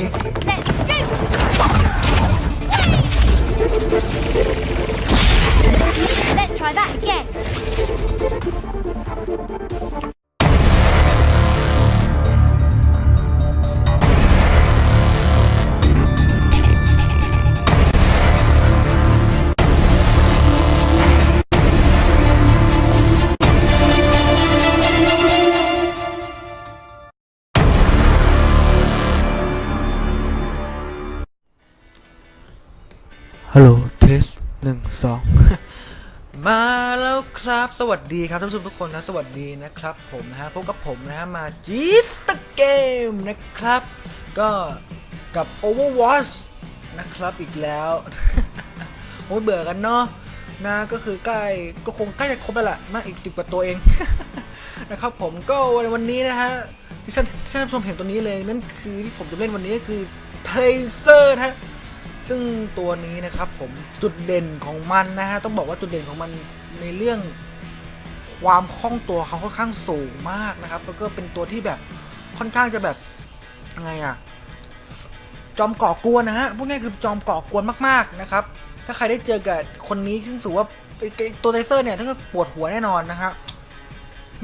Let's do Let's try that again. สองมาแล้วครับสวัสดีครับท่านผู้ชมทุกคนนะสวัสดีนะครับผมนะฮะพบกับผมนะฮะมาจีสตเกมนะครับ ก็กับ Overwatch นะครับอีกแล้วคงเบื่อกันเนาะนะก็คือใกล้ก็คงใกล้จะครบแล้วล่ะนะอีกสิบกว่าตัวเองนะครับผมก็ในวันนี้นะฮะที่ท่านท่านผู้ชมเห็นตัวนี้เลยนั่นคือที่ผมจะเล่นวันนี้ก็คือเทรเซอร์นะฮะ ซึ่งตัวนี้นะครับผมจุดเด่นของมันนะฮะต้องบอกว่าจุดเด่นของมันในเรื่องความคล่องตัวเขาค่อนข้างสูงมากนะครับ แล้วก็เป็นตัวที่แบบค่อนข้างจะแบบไงอะจอมก่อกวนนะฮะพูดง่ายคือจอมก่อกวนมากๆนะครับ ถ้าใครได้เจอกับคนนี้ซึ่งสูว่าตัวไทเซอร์เนี่ยถ้าปวดหัวแน่นอนนะฮะ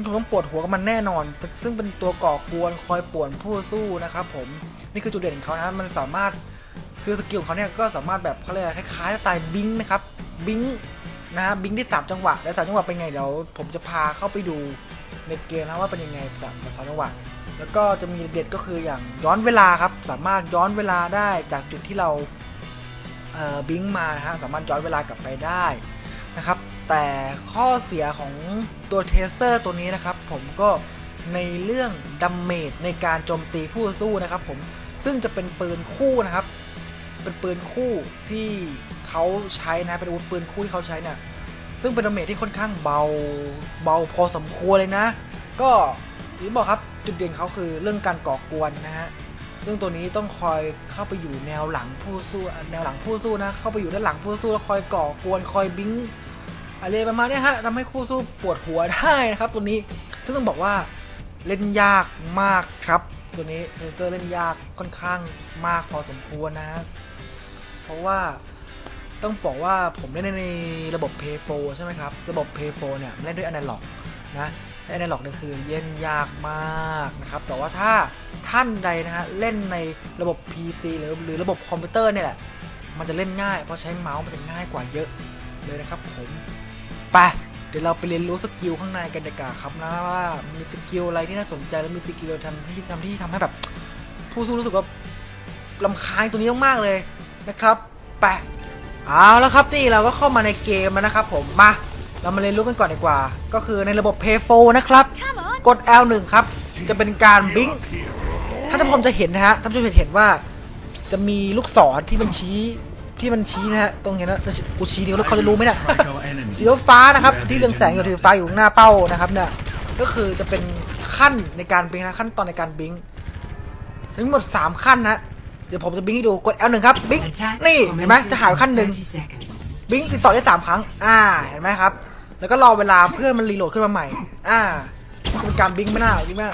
ผมต้องปวดหัวกับมันแน่นอน ซึ่งเป็นตัวก่อกวนคอยป่วนผู้สู้นะครับผมนี่คือจุดเด่นของเขานะมันสามารถ คือสกิลของเขาเนี่ยก็สามารถแบบเขาเรียกคล้ายๆสไตล์บิงนะครับบิงนะฮะบิงที่สามจังหวะ และสามจังหวะเป็นไงเดี๋ยวผมจะพาเข้าไปดูในเกมนะว่าเป็นยังไงสามสามจังหวะ แล้วก็จะมีเด็ดก็คืออย่างย้อนเวลาครับ สามารถย้อนเวลาได้จากจุดที่เราเอ่อบิงมานะฮะสามารถย้อนเวลากลับไปได้นะครับ แต่ข้อเสียของตัวเทเซอร์ตัวนี้นะครับ ผมก็ในเรื่องดัมเมจในการโจมตีผู้สู้นะครับผมซึ่งจะเป็นปืนคู่นะครับ เป็นปืนคู่ที่เขาใช้นะเป็นอาวุธปืนคู่ที่เขาใช้เนี่ยซึ่งเป็นดาเมจที่ค่อนข้างเบาเบาพอสมควรเลยนะ ก็อย่างที่บอกครับจุดเด่นเขาคือเรื่องการก่อกวนนะฮะซึ่งตัวนี้ต้องคอยเข้าไปอยู่แนวหลังผู้สู้แนวหลังผู้สู้นะ เข้าไปอยู่ด้านหลังผู้สู้แล้วคอยก่อกวนคอยบิงอะไรประมาณนี้ฮะทำให้คู่สู้ปวดหัวได้นะครับ ตัวนี้ซึ่งต้องบอกว่าเล่นยากมากครับ ตัวนี้เลเซอร์เล่นยากค่อนข้างมากพอสมควรนะฮะ เพราะว่าต้องบอกว่าผมเล่นในระบบ Play 4ใช่ไหมครับ ระบบ Play 4เนี่ยเล่นด้วย Analog นะและ Analog เนี่ยคือเล่นยากมากนะครับ แต่ว่าถ้าท่านใดนะฮะเล่นในระบบ PC หรือหรือระบบคอมพิวเตอร์เนี่ยแหละ มันจะเล่นง่ายเพราะใช้เมาส์มันจะง่ายกว่าเยอะเลยนะครับผมไปเดี๋ยวเราไปเรียนรู้สกิลข้างในกันดีกว่าครับนะว่ามีสกิลอะไรที่น่าสนใจและมีสกิลทำที่ทำที่ทำให้แบบ ผู้สู้รู้สึกว่าลำคาญตัวนี้มากๆเลย นะครับไปเอาแล้วครับนี่เราก็เข้ามาในเกมแล้วนะครับผมมาเรามาเรียนรู้กันก่อนดีกว่า ก็คือในระบบ p a y 4นะครับ กด L1 ครับ จะเป็นการบิงถ้าท่านผู้ชมจะเห็นนะฮะท่านผู้ชมจะเห็นว่า จะมีลูกศรที่มันชี้ที่มันชี้นะฮะตรงเห็นนะกูชี้เดียวแล้วเขาจะรู้ไหมเนี่ยสีฟ้านะครับ ที่เรืองแสงอยู่ที่ฟ้าอยู่ข้างหน้าเป้านะครับเนี่ยก็คือจะเป็นขั้นในการบิงนะขั้นตอนในการบิงทั้งหมด 3 ขั้นนะ เดี๋ยวผมจะบิงให้ดูกด L1 ครับบิง Attack นี่เห็นไหม commences จะหายไปขั้นหนึ่ง in 30 seconds. บิงติดต่อได้สามครั้ง อ่าเห็นไหมครับ แล้วก็รอเวลาเพื่อมันรีโหลดขึ้นมาใหม่ อ่าเป็นการบิงไม่น่าบิงไม่น่า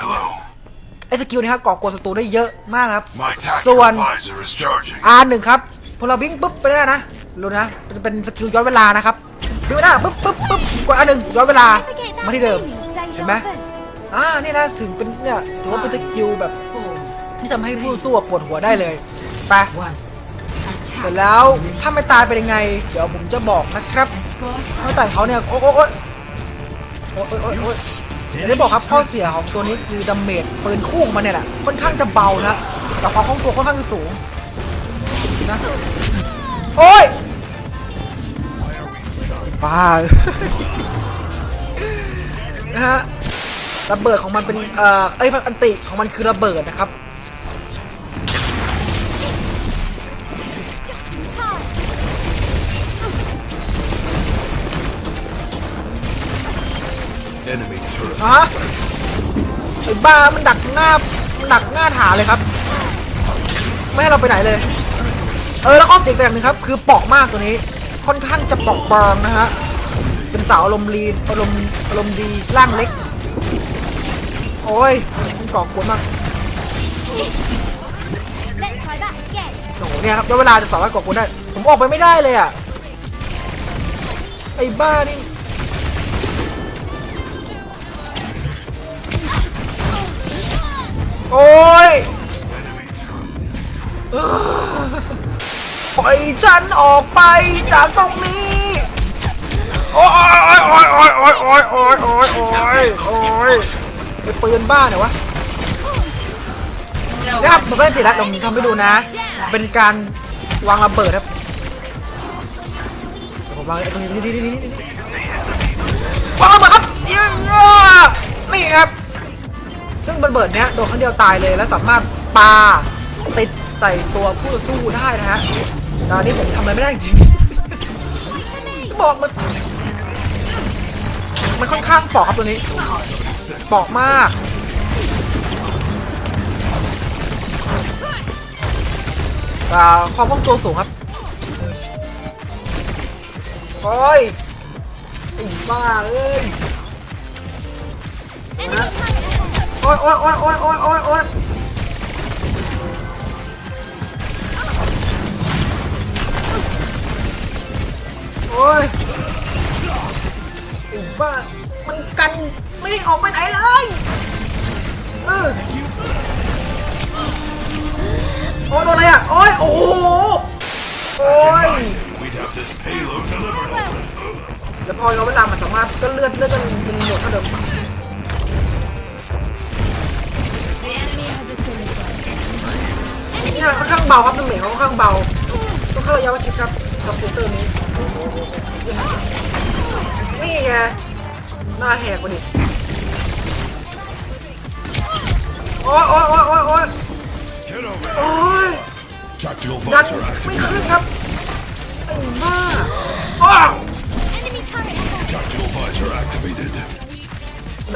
ไอ้สกิลนี้ครับก่อกวนศัตรูได้เยอะมากครับ My tactical ส่วน advisor is charging. R1 ครับพอเราบิงปุ๊บไปได้นะรู้นะมันจะเป็นสกิลย้อนเวลานะครับบิงไม่ได้ปุ๊บปุ๊บปุ๊บกด R1 ย้อนเวลา Forget that มาที่เดิม thing, deja เห็นไหม vu. อ่านี่นะถึงเป็นเนี่ยถือว่าเป็นสกิลแบบ Four, ที่ทำให้ผู้สู้ปวดหัวได้เลยไป one. เสร็จ Attack. แล้วถ้าไม่ตายเป็นยังไง เดี๋ยวผมจะบอกนะครับ Escort ถ้าไม่ตายเขาเนี่ยโอ้โอ้โอ้โอ้โอ้โอ้โอ้อย่างที่บอกครับข้อเสียของตัวนี้คือดาเมจปืนคู่ของมันเนี่ยแหละค่อนข้างจะเบานะแต่ความคล่องตัวค่อนข้างจะสูงนะโอ้ยบ้านะฮะระเบิดของมันเป็นเอ่อเอ้ยอันติของมันคือระเบิดนะครับ ฮะไอ้บ้ามันดักหน้ามันดักหน้าถาเลยครับ ไม่ให้เราไปไหนเลย เออแล้วข้อเสียอีกอย่างหนึ่งครับ คือเปอกมากตัวนี้ ค่อนข้างจะเปอกบางนะฮะ เป็นสาวอารมณ์รีอารมณ์อารมณ์ดีร่างเล็ก โอ้ยมันก่อกวนมาก Let's try เนี่ยครับแล้วเวลาจะสามารถกดกูได้ ผมออกไปไม่ได้เลยอะ ไอ้บ้านี่ โอ้ยปล่อยฉันออกไปจากตรงนี้ โอ้ยโอ้ยโอ้ยโอ้ยโอ้ยโอ้ยโอ้ยโอ้ยโอ้ยไอปืนบ้าเนี่ยวะนะครับผมก็ได้ติดแล้วลองทำให้ดูนะ เป็นการวางระเบิดครับผมวางตรงนี้นี่นี่นี่นี่วางระเบิดครับเยี่ยมเยี่ยมนี่ครับ ซึ่งระเบิดเนี้ยโดนครั้งเดียวตายเลยแล้วสามารถปาติดใส่ตัวผู้ต่อสู้ได้นะฮะตอนนี้ผมทำอะไรไม่ได้จริงบอกมันมันค่อนข้างเปอกครับตัวนี้เปอกมากอ่าความคล่องตัวสูงครับโอ้ยไอ้บ้าเอ้ย Enemy turret ahead. โอ้ยโอ้ยโอ้ยโอ้ยโอ้ยโอ้ยโอ้ยโอ้ยไอ้บ้ามันกันไม่ออกไปไหนเลยเออโอ้ยโดนอะไรอะโอ้ยโอ้โหโอ้ย We'd have this payload delivered. แล้วพอเราเวลามันสามารถก็เลือดเลือดกันเป็นหมดเท่าเดิม zone. นี่ค่อนข้างเบาครับน้ำเหม็นเขาค่อนข้างเบาต้องเข้าระยะประชิดครับกับเซนเซอร์นี้นี่ไงหน้าแหกกว่าดิโอ้ยโอ้ยโอ้ยโอ้ยโอ้ยโอ้ยดันไม่ขึ้นครับไอ้บ้าอ้าว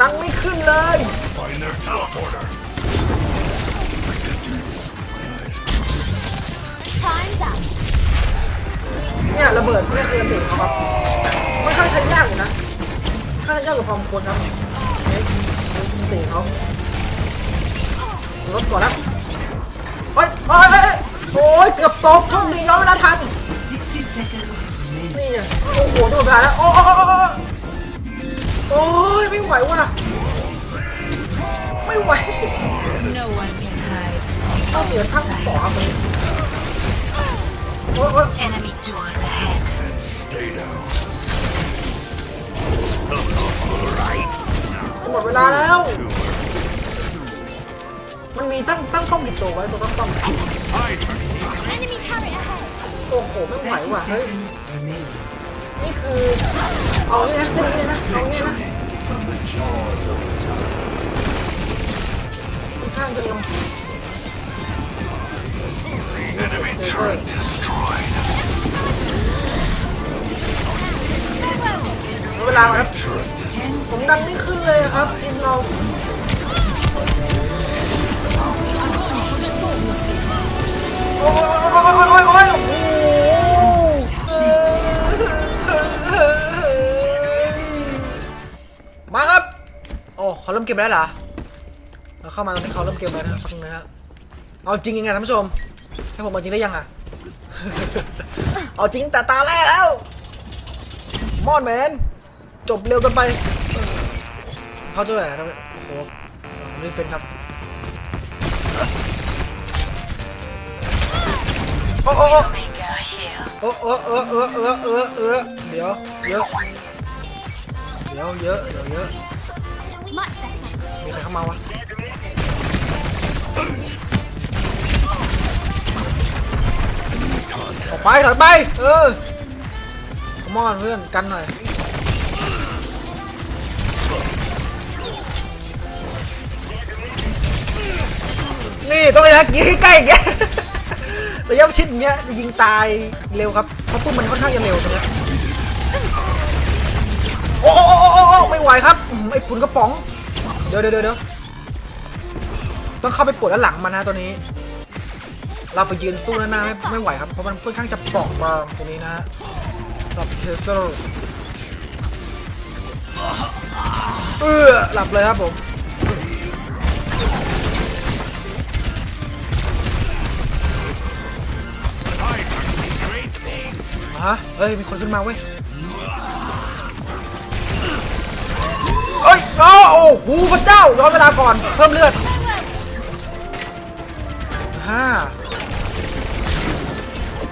ดันไม่ขึ้นเลย Time's up. เนี่ยระเบิดไม่เคยระเบิดเขาครับไม่ค่อยใช้ยากอยู่นะค่อนข้างยากกว่าพอมควรครับเอ๊ะเตะเขารถก่อนแล้วเฮ้ยเฮ้ยเฮ้ยโอ้ยเกือบตกโชคดีย้อนเวลาทันนี่ไงโอ้โหโดนเวลาแล้วโอ้โอ้โอ้โอ้โอ้ยไม่ไหวว่ะไม่ไหว No one can hide. ต้องเสียทั้งสองครับวันนี้โอ้ยโอ้ย Enemy turret ahead. Stay down. หมดเวลาแล้ว มันมีตั้งตั้งป้อมผิดตัวไว้ตัวตั้งป้อม Enemy turret ahead. โอ้โหไม่ไหวว่ะเฮ้ย นี่คือเอาเนี่ยนะเล่นเนี่ยนะเอาเนี่ยนะค่อนข้างจะลำ Enemy เซอ turret ร์ destroyed. เวลาครับผมดันไม่ขึ้นเลยครับทีมเราโอ้ยโอ้ยโอ้ยโอ้ยโอ้โหมาครับ โอ้เขาเริ่มเกมแล้วเหรอเราเข้ามาตอนที่เขาเริ่มเกมแล้วนะครับสังนะฮะเอาจริงยังไงท่านผู้ชม ให้ผมเอาจริงได้ยังอะ เอาจริงแต่ตาแรกแล้วมอนแมน จบเร็วเกันไป เขาจะไหนนะโอ้โหรีเฟนครับโอ้โอ้โอ้โอ้โอ้เออเออเออเออเออเดี๋ยวเยอะเดี๋ยวเยอะเดี๋ยวเยอะมีใครเข้ามาวะ ออกไปถอยไป เออขมอนเพื่อนกันหน่อย นี่ต้องระยะยิงใกล้ๆอย่างเงี้ยระยะประชิดอย่างเงี้ยยิงตายเร็วครับเพราะปุ๊บมันค่อนข้างจะเร็วตรงเนี้ยโอ้โอ้โอ้โอ้ไม่ไหวครับไอ้ฝุ่นกระป๋อง เดี๋ยวเดี๋ยวเดี๋ยวต้องเข้าไปปวดด้านหลังมันนะตัวนี้ เราไปยืนสู้หน้าไม่ไม่ไหวครับ เพราะมันค่อนข้างจะเปราะบางตรงนี้นะฮะสำหรับเทเซอร์เออหลับเลยครับผมฮะเฮ้ย มีคนขึ้นมาเว้ยเอ้ยอ้าโอ้โหพระเจ้า ย้อนเวลาก่อน เพิ่มเลือดฮ่า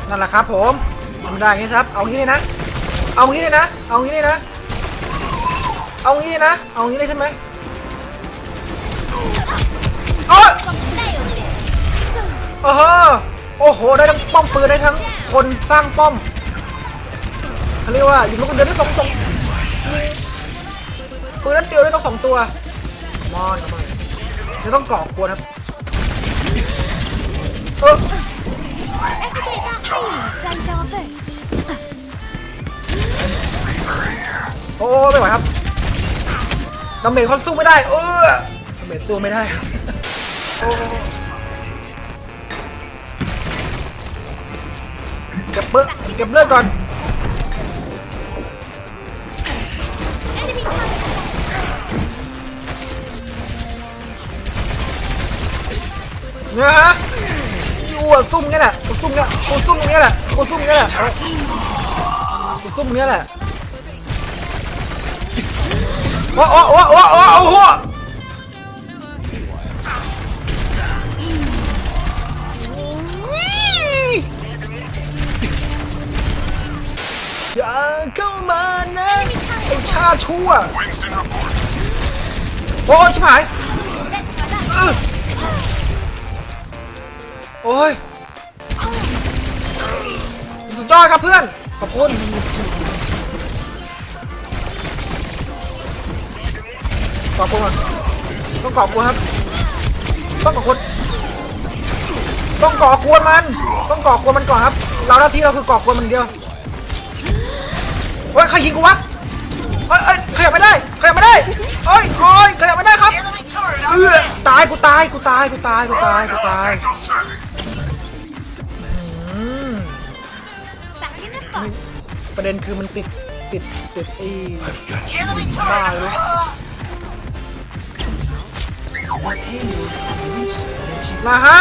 นั่นแหละครับผมทำได้งนี้ครับ เอางี้เลยนะ เอางี้เลยนะ เอางี้เลยนะ เอางี้เลยนะ เอางี้เลยใช่ไหมโอ้โอ้โหโอ้โห ได้ทั้งป้อมปืนได้ทั้งคนสร้างป้อมเขาเรียกว่ายิงลูกเดือนได้สองสองปืนนั้นเดียวได้ต้องสองตัวมอนมอนจะต้องก่อกวนครับเออ Ever get that thing! Deja vu. โอ้ไม่ไหวครับดาเมจเขาสู้ไม่ได้เออดาเมจสู้ไม่ได้ครับเก็บเบิร์เก็บเลือดก่อน Enemy turret. เนี่ยฮะ ยั่วซุ่มงี้แหละกูซุ่มเงี้ยกูซุ่มงี้แหละกูซุ่มงี้แหละกูซุ่มเงี้ยแหละโอ้โอ้โอ้โอ้โอ้โอ้โหอย่าเข้ามานะไอ้ชาชั่วโอ้ชิบหายอื้อ โอ้ย สุดยอดครับเพื่อน ขอบคุณ ขอบคุณก่อนต้องขอบคุณครับ ต้องขอบคุณต้องก่อกวนมัน ต้องก่อกวนมันก่อนครับ เราหน้าที่เราคือก่อกวนมันเดียวเฮ้ยใครยิงกูวะเฮ้ยเฮ้ยขยับไม่ได้ขยับไม่ได้เฮ้ยโอ้ยขยับไม่ได้ครับเออตายกูตายกูตายกูตายกูตายกูตาย Back in the box. ประเด็นคือมันติดติดติดไอ้ I've got you in บ้า my เลยนะฮะ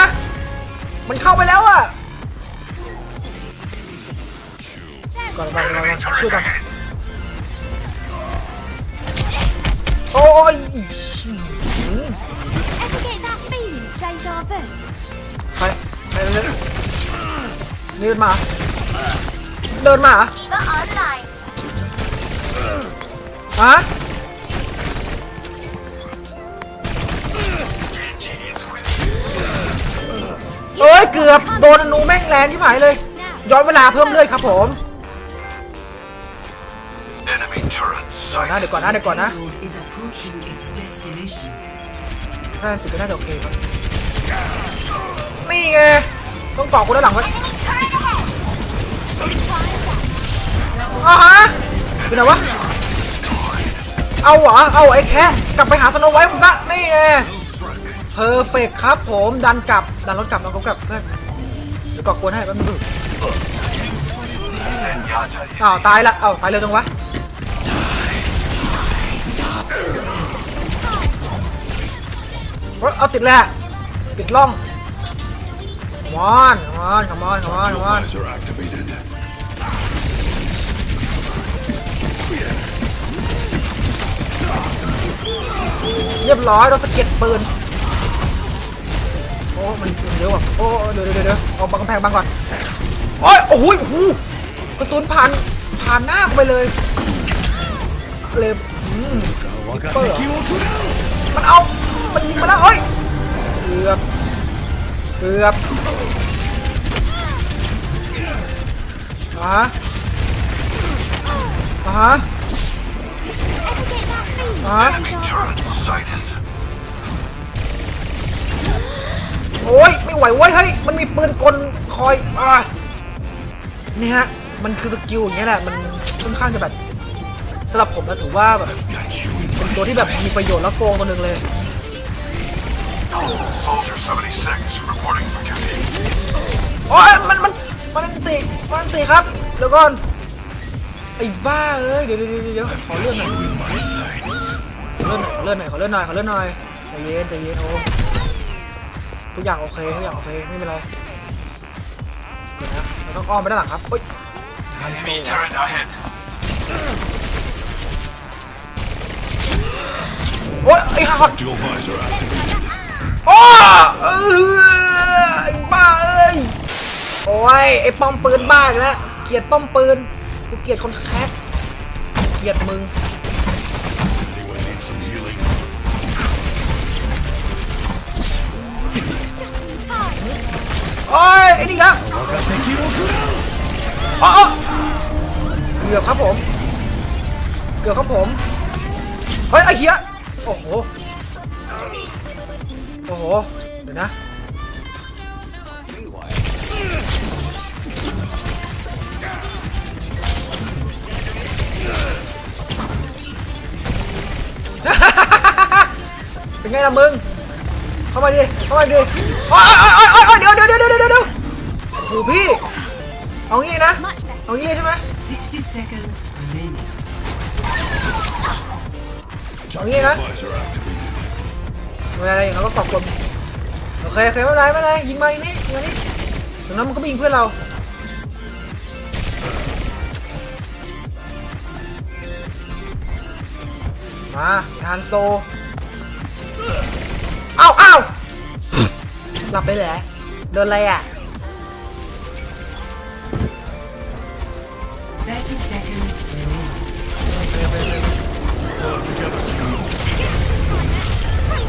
มันเข้าไปแล้วอะ ก่อนก่อนก่อนก่อนช่วยก่อนโอ้ย Ever get that feeling? Deja vu. ใครใครเดินเดินมา เดินมาเหรอฮะเอ้ย เกือบ โดนอนูแม่งแรงที่หายเลย ย้อนเวลาเพิ่มเลือดครับผมก่อนนะ sighted. เดี๋ยวก่อนนะเดี๋ยวก่อนนะ is approaching its destination. น่าจะติดก็น่าจะโอเคครับนี่ไง ต้องต่อกูด้านหลังไว้ เป็นไงวะ เอาหรอเอาไอ้แค่กลับไปหาสโนไวท์มซะ นี่ไงเพอร์เฟกครับผมดันกลับ ดันรถกลับดันรถกลับเพื่อนเดี๋ยวก่อกวนให้แป๊บนึงอ้าวตายละอ้าวตายเร็วจังวะเฮ้ยเอาติดแหละติดล่องมอนมอนขมอนขมอนขมอน เรียบร้อยเราสะเก็ดปืนโอ้ มันเยอะว่ะโอ้เดี๋ยวเดี๋ยวเดี๋ยวเอาบังกำแพงบังก่อนโอ้ยโอ้โหโอ้โหกระสุนผ่านผ่านหน้าไปเลยเลยอืมเปิดมันเอา มันยิงมาแล้วเฮ้ยเกือบเกือบอ่าฮะอ่าฮะ ฮะโอ้ยไม่ไหวเว้ยเฮ้ยมันมีปืนกลคอยอ่านี่ฮะมันคือสกิลอย่างเงี้ยแหละมันค่อนข้างจะแบบสำหรับผมนะถือว่าแบบเป็นตัวที่แบบมีประโยชน์และโกงตัวหนึ่งเลยโอ้ยมันมันมันติมันอันติครับเดี๋ยวก่อน ไอ้บ้าเอ้ยเดี๋ยวเดี๋ยวเดี๋ยวขอเลื่อนหน่อยขอเลื่อนหน่อยขอเลื่อนหน่อยขอเลื่อนหน่อยขอเลื่อนหน่อยใจเย็นใจเย็นโอ้ทุกอย่างโอเคทุกอย่างโอเคไม่เป็นไรเดี๋ยวนะเราต้องอ้อมไปด้านหลังครับเฮ้ย Enemy turret ahead. โอ้ยไอ้ห่า Dual visor activated. โอ้เออไอ้บ้าเอ้ยโอ้ยไอ้ป้อมปืนบ้าอีกแล้วเกลียดป้อมปืน กูเกลียดคนแคสเกลียดมึงโอ้ยไอ้นี่ครับอ๋ออ๋อเกือบครับผม เกือบครับผม เฮ้ยไอ้เหี้ย โอ้โห โอ้โห เดี๋ยวนะ เป็นไงล่ะมึง เข้ามาดิ เข้ามาดิโอ้ยโอ้ยโอ้ยโอ้ยเดี๋ยวเดี๋ยวเดี๋ยวเดี๋ยวเดี๋ยวโอ้พี่ เอางี้นะ เอางี้เลยใช่ไหมเอางี้นะ Visor activated. ไม่เป็นไรเราก็ตอบกลมโอเคโอเคไม่เป็นไรไม่เป็นไรยิงมาอีกนี่ยิงมานี่ถึงนั้นมันก็ยิงเพื่อนเรา มาฮันโซเอ้าเอ้าหลับไปเลยโดนอะไรอะ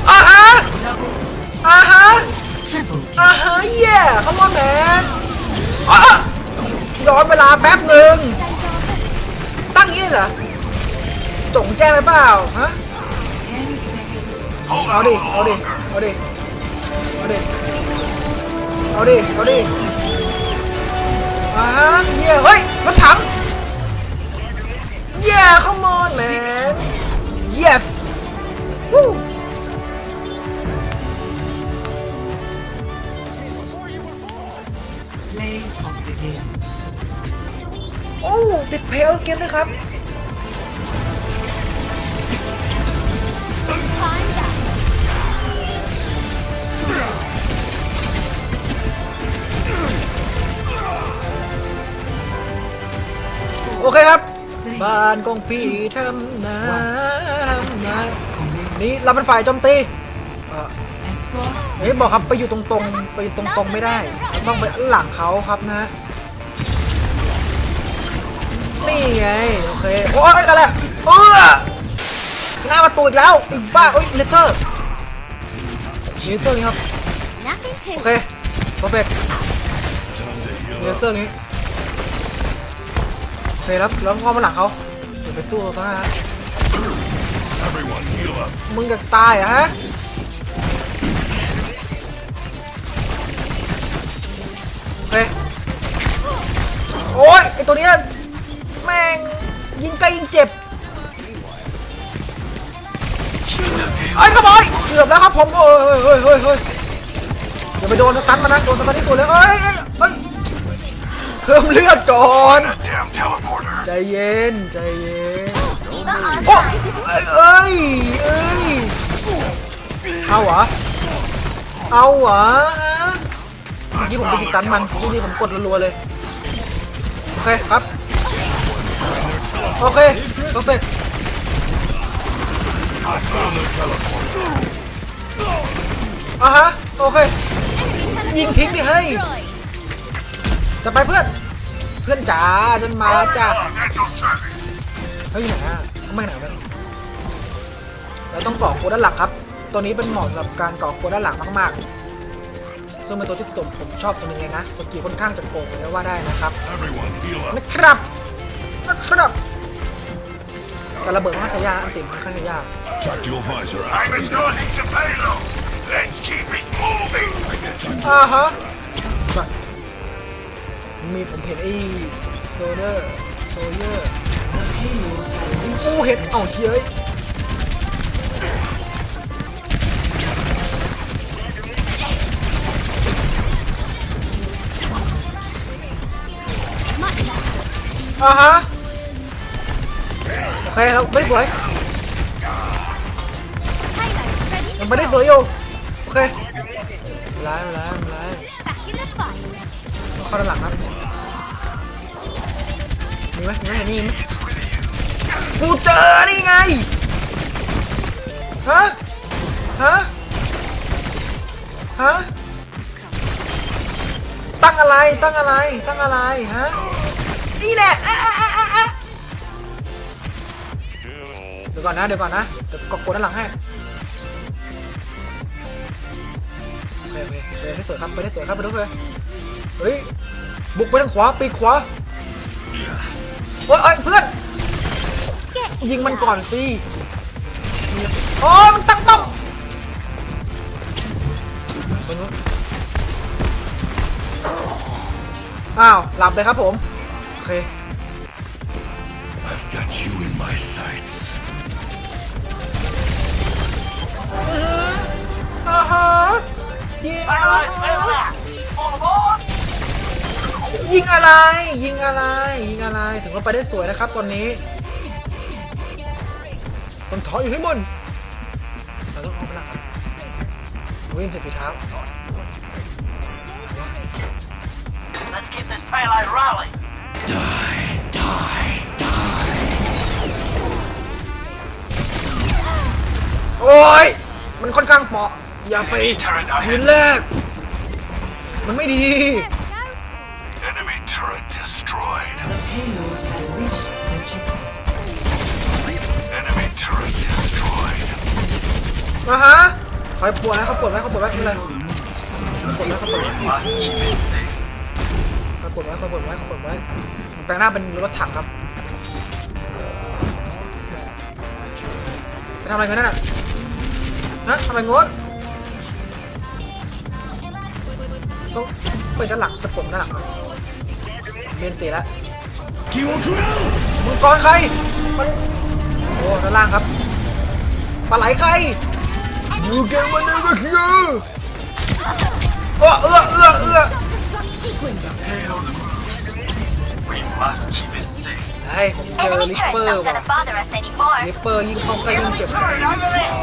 อ่าฮะอ่าฮะอ่าฮะเย่ขมอนแมนอะอะย้อนเวลาแป๊บหนึ่งตั้งย่างนี้เหรอ จงแจ้งไปเปล่าฮะ10 seconds. Hold เอา on ดิ a เอาดิ little longer. เอาดิเอาดิเอาดิเอาดิอ่าฮะเย่เฮ้ยรถถังเย่ come on man yes Woo Play of the game. โอ้ติดเพลย์เกมด้วยครับ โอเคครับ บ้านของพี่ทำนาทำนา Commence. นี่เราเป็นฝ่ายโจมตีเอ่อ Escort. เฮ้ยบอกครับไปอยู่ตรงๆ ไปอยู่ตรงๆไม่ได้เราต้องไปหลังเขาครับนะนี่ไงโอเคโอ้ยนั่นแหละเออหน้าประตูอีกแล้วอีกบ้าโอ้ยเลเซอร์เลเซอร์นี่ครับ Nothing to โอเคเพอร์เฟกเลเซอร์นี้โอ เคแล้วแล้วพอมาหลังเขาเดี๋ยวไปสู้เขานะฮะมึงจะตายเหรอะฮะโอเคโอ้ยไอตัวเนี้ยแม่งยิงไกลยิงเจ็บไอ้ขโมยเกือบแล้วครับผมโอ้ยเฮ้ยเฮ้ยเฮ้ยอย่าไปโดนสตันมันนะโดนสตันที่สุดเลยเอ้ย เอ้ยเอ้ยเพิ่มเลือดก่อน That damn teleporter. ใจเย็น ใจเย็น Diva โอ้ Archive. เอ้ยเอ้ยเอ้ยเอาเหรอเอาเหรอฮะเมื่อกี้ผมไปติดตันมันช่วงนี้ผมกดรัวๆเลย โอเคครับ โอเคโอเคอะฮะ โอเค ยิงทิ้งดิเฮ้ย Destroyed. จะไปเพื่อน เพื่อนจ๋าฉันมาแล้วจ้า At your service. เฮ้ยไหนอะไม่ไหนวะเราต้องก่อโคด้านหลังครับ ตัวนี้เป็นเหมาะสำหรับการก่อโคด้านหลังมากๆ ซึ่งเป็นตัวที่ผมผมชอบตัวหนึงเลยนะ สกิลค่อนข้างจะโกงเลยว่าได้นะครับ Everyone heal up. นะครับนะครับแต่ระเบิดมันใช้ยากนะอันติมมันใช้ยาก Tactical visor activated. I'm starting to payload. Let's keep it moving. I get you. อ่าฮะแบบ มีผมเห็นไอ้โซเดอร์โซเยอร์อู้เห็นเอ้าเฮ้ยอ่าฮะโอเคเราไม่ได้สวยยังไม่ได้สวยอยู่โอเคไม่ร้ายไม่ร้ายไม่ร้ายเข้าด้านหลังครับ ไหมมีไหมนี่มีไหมกูเจอนี่ไงฮะฮะฮะตั้งอะไรตั้งอะไรตั้งอะไรฮะนี่แหละอะอะอะอะอะเดี๋ยวก่อนนะเดี๋ยวก่อนนะเดี๋ยวกดกดด้านหลังให้โอเคโอเคไปได้สวยครับไปได้สวยครับไปด้สวยเฮ้ยบุกไปทางขวาปีกขวา โอ๊ยโอ๊ยเพื่อน ยิงมันก่อนสิ โอ้ยมันตั้งเป้าคนนู้นอ้าว หลับเลยครับผม โอเค I've got you in my sights. อ่าฮะยิงอะไรยิ งอะไร ยิงอะไร ยิงอะไร ถึงว่าไปได้สวยนะครับตอนนี้ต้องถอยอยู่ให้มันเราต้องเอาไปละครับวิ่งเสร็จฝีเท้า Let's keep this payload rolling. Die, die, die. โอ้ย มันค่อนข้างเปราะ อย่าไปยืนแรก มันไม่ดี มาฮะคอยปวดนะเขาปวดไหมเขาปวดไหมเป็นไรเขาปวดไหมเขาปวดไหมเขาปวดไหมเขาปวดไหมเขาปวดไหมแปลงหน้าเป็นรถถังครับไปทำอะไรกันนั่นน่ะฮะทำอะไรงนต้องไปด้านหลังจะปวดด้านหลังเบนตีแล้วมังกรใครมันโอ้ด้านล่างครับปลาไหลใคร You get one of the here เออเออเออเออ Destruct sequence. We must keep it safe. ไอ้ผมเจอลิปเปอร์ว่ะ bother us anymore. ลิปเปอร์ยิ่งเข้าใกล้ยิ่งเจ็บ Turret over there.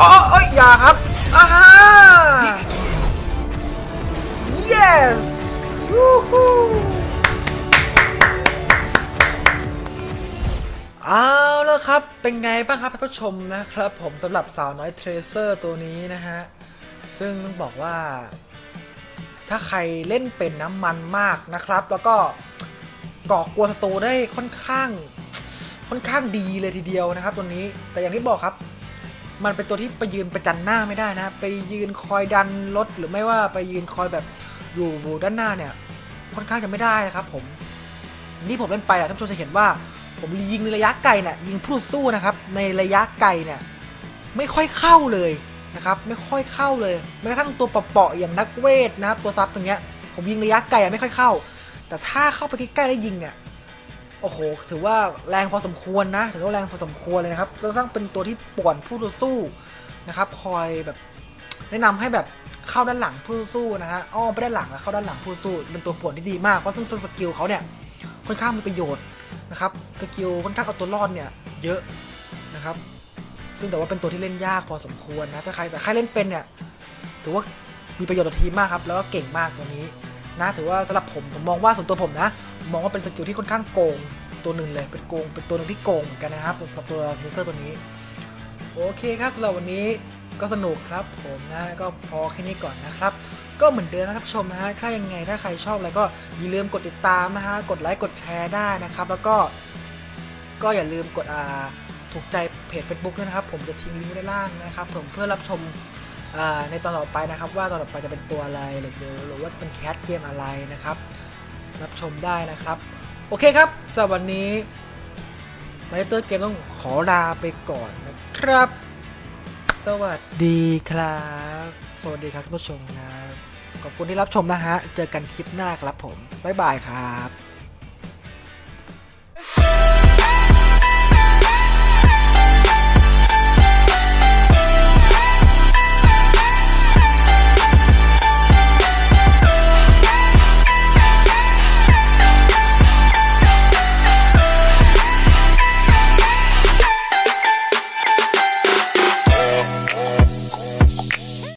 อ๋อเอ้ยอย่าครับอ่าฮะ yes วู้ฮู้เอา แล้วครับ เป็นไงบ้างครับท่านผู้ชมนะครับผมสำหรับสาวน้อยเทรเซอร์ตัวนี้นะฮะ ซึ่งต้องบอกว่า ถ้าใครเล่นเป็นน้ำมันมากนะครับ แล้วก็ก่อกวนศัตรูได้ค่อนข้าง ค่อนข้างดีเลยทีเดียวนะครับ ตัวนี้ แต่อย่างที่บอกครับ มันเป็นตัวที่ไปยืนประจันหน้าไม่ได้นะ ไปยืนคอยดันรถหรือไม่ว่าไปยืนคอยแบบอยู่ด้านหน้าเนี่ย ค่อนข้างจะไม่ได้นะครับ ผม นี่ผมเล่นไปอะท่านผู้ชมจะเห็นว่า ผมยิงในระยะไกลเนี่ยยิงผู้ต่อสู้นะครับ ในระยะไกลเนี่ยไม่ค่อยเข้าเลยนะครับ ไม่ค่อยเข้าเลยแม้กระทั่งตัวเปาะๆอย่างนักเวทนะครับ ตัวซับอย่างเงี้ย ผมยิงระยะไกลอะไม่ค่อยเข้า แต่ถ้าเข้าไปใกล้ๆแล้วยิงเนี่ยโอ้โห ถือว่าแรงพอสมควรนะถือว่าแรงพอสมควรเลยนะครับแล้วต้องเป็นตัวที่ป่วนผู้ต่อสู้นะครับ คอยแบบแนะนำให้แบบเข้าด้านหลังผู้ต่อสู้นะฮะอ้อมไปด้านหลังแล้วเข้าด้านหลังผู้ต่อสู้ เป็นตัวป่วนที่ดีมากเพราะซึ่งสกิลเขาเนี่ยค่อนข้างมีประโยชน์ นะครับสกิลค่อนข้างเอาตัวรอดเนี่ยเยอะนะครับ ซึ่งแต่ว่าเป็นตัวที่เล่นยากพอสมควรนะถ้าใครแต่ใครเล่นเป็นเนี่ยถือว่ามีประโยชน์ต่อทีมมากครับแล้วก็เก่งมากตัวนี้นะถือว่าสำหรับผมผมมองว่าส่วนตัวผมนะมองว่าเป็นสกิลที่ค่อนข้างโกงตัวหนึ่งเลยเป็นโกงเป็นตัวหนึ่งที่โกงเหมือนกันนะครับสำหรับตัวเทเซอร์ตัวนี้โอเคครับสำหรับวันนี้ก็สนุกครับผมนะก็พอแค่นี้ก่อนนะครับ ก็เหมือนเดิมนะครับผู้ชมนะฮะถ้ายังไงถ้าใครชอบอะไรก็อย่าลืมกดติดตามนะฮะกดไลค์กดแชร์ได้นะครับ แล้วก็ก็อย่าลืมกดอ่าถูกใจเพจ Facebook ด้วยนะครับ ผมจะทิ้งลิงก์ไว้ด้านล่างนะครับผมเพื่อรับชมในตอนต่อไปนะครับ ว่าตอนต่อไปจะเป็นตัวอะไรหรือหรือว่าจะเป็นแคสเกมอะไรนะครับ รับชมได้นะครับ โอเคครับสำหรับวันนี้มาเตอร์เกมต้องขอลาไปก่อนนะครับ สวัสดีครับ สวัสดีครับท่านผู้ชมครับ ขอบคุณที่รับชมนะฮะ เจอกันคลิปหน้าครับผม บ๊ายบายครับ